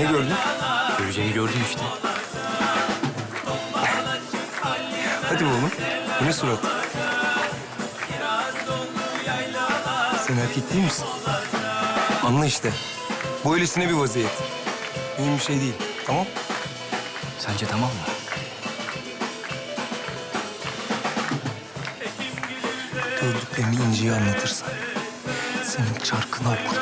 Ne gördün? Göreceğini gördüm işte. Hadi oğlum. Bu ne surat? Sen erkek değil misin? Anla işte. Bu öylesine bir vaziyet. Mühim bir şey değil. Tamam? Sence tamam mı? Gördüklerini İnci'ye anlatırsan senin çarkına okur.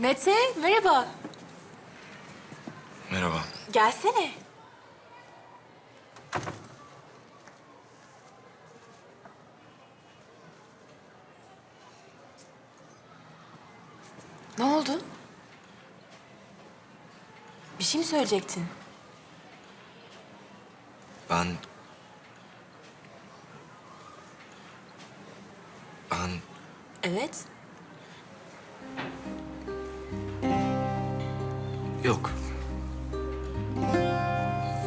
Mete, merhaba. Merhaba. Gelsene. Ne oldu? Bir şey mi söyleyecektin? Ben... Ben... Evet. Yok.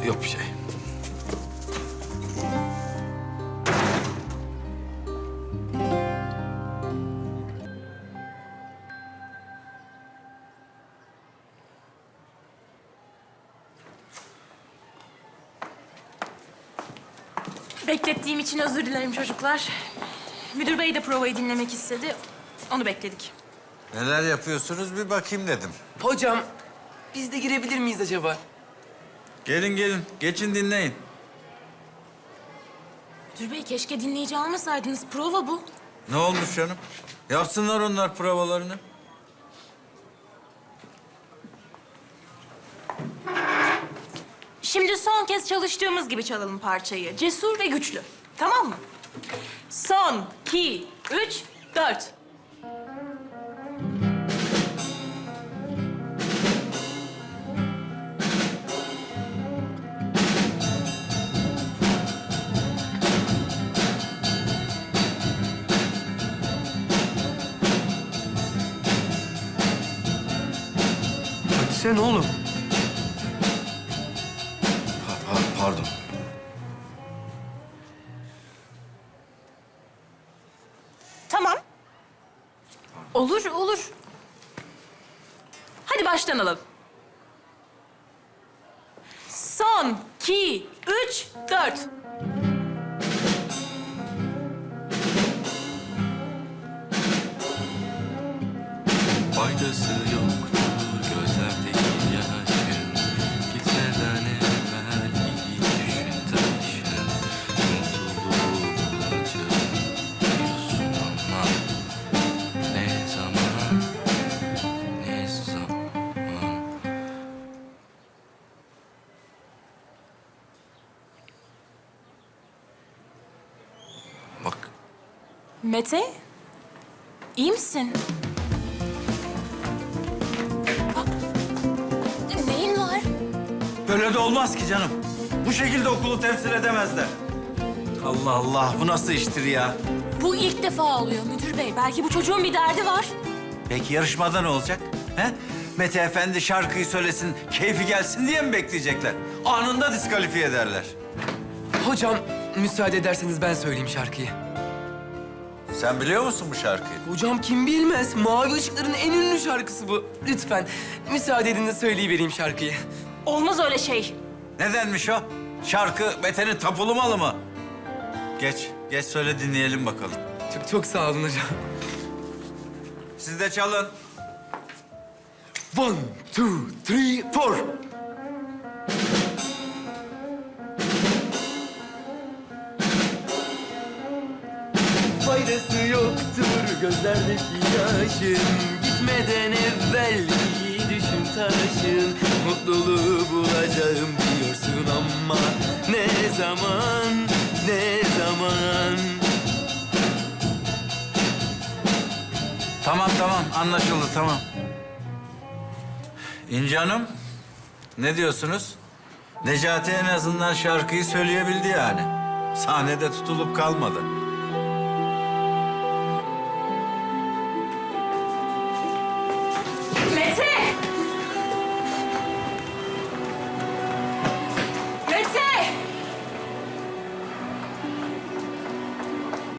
Yok bir şey. Beklettiğim için özür dilerim çocuklar. Müdür bey de provayı dinlemek istedi. Onu bekledik. Neler yapıyorsunuz bir bakayım dedim. Hocam, biz de girebilir miyiz acaba? Gelin gelin, geçin dinleyin. Müdür bey keşke dinleyici almasaydınız. Prova bu. Ne olmuş canım? Yapsınlar onlar provalarını. Şimdi son kez çalıştığımız gibi çalalım parçayı. Cesur ve güçlü. Tamam mı? Son, iki, üç, dört. Sen oğlum. pardon. Tamam. Olur, olur. Hadi baştan alalım. Son, iki, üç, dört. Faydası yoktur Mete, iyi misin? Neyin var? Böyle de olmaz ki canım. Bu şekilde okulu temsil edemezler. Allah Allah, bu nasıl iştir ya? Bu ilk defa oluyor müdür bey. Belki bu çocuğun bir derdi var. Peki yarışmada ne olacak? He? Mete Efendi şarkıyı söylesin, keyfi gelsin diye mi bekleyecekler? Anında diskalifiye ederler. Hocam, müsaade ederseniz ben söyleyeyim şarkıyı. Sen biliyor musun bu şarkıyı? Hocam kim bilmez, Mavi Işıklar'ın en ünlü şarkısı bu. Lütfen, müsaade edin de söyleyivereyim şarkıyı. Olmaz öyle şey. Nedenmiş o? Şarkı Mete'nin tapulu malı mı? Geç, geç söyle dinleyelim bakalım. Çok, çok sağ olun hocam. Siz de çalın. One, two, three, four. Faydası yoktur gözlerdeki yaşın Gitmeden evvel iyi düşün taşın Mutluluğu bulacağım diyorsun ama Ne zaman, ne zaman Tamam tamam anlaşıldı tamam. İnci Hanım ne diyorsunuz? Necati en azından şarkıyı söyleyebildi yani. Sahnede tutulup kalmadı.